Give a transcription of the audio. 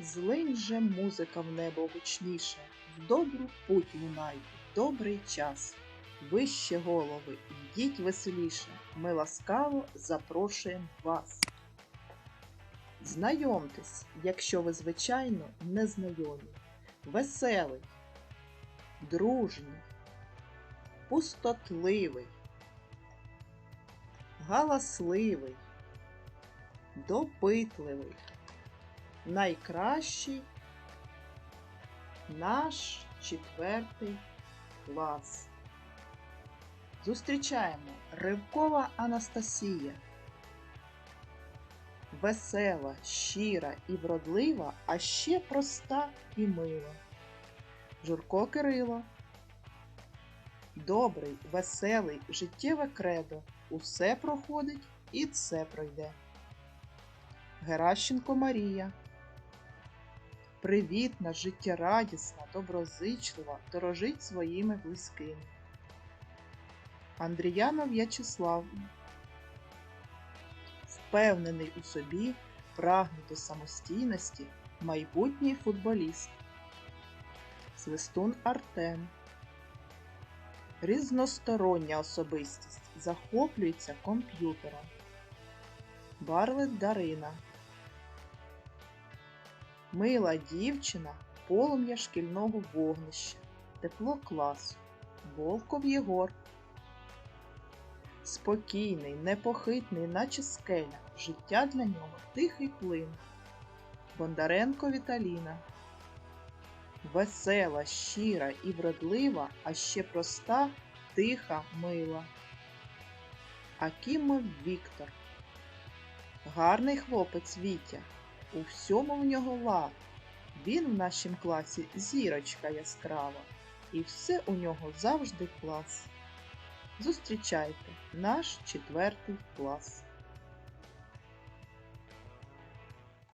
Злинь же музика в небо гучніше, в добру путь лунай, добрий час. Вище голови, йдіть веселіше, ми ласкаво запрошуємо вас. Знайомтесь, якщо ви, звичайно, не знайомі, веселий, дружній, пустотливий, галасливий, допитливий, найкращий наш четвертий клас. Зустрічаємо Ривкова Анастасія. Весела, щира і вродлива, а ще проста і мила. Журко Кирило. Добрий, веселий, життєве кредо. Усе проходить і це пройде. Геращенко Марія. Привітна, життєрадісна, доброзичлива, дорожить своїми близькими. Андріянов В'ячеслав. Впевнений у собі, прагне до самостійності, майбутній футболіст. Свистун Артем. Різностороння особистість. Захоплюється комп'ютером. Барлет Дарина. Мила дівчина, полум'я шкільного вогнища, тепло класу, Волков Єгор. Спокійний, непохитний, наче скеля, життя для нього тихий плин. Бондаренко Віталіна. Весела, щира і вродлива, а ще проста, тиха, мила. Акімов Віктор. Гарний хлопець Вітя. У всьому в нього лад. Він в нашім класі зірочка яскрава, і все у нього завжди клас. Зустрічайте наш четвертий клас.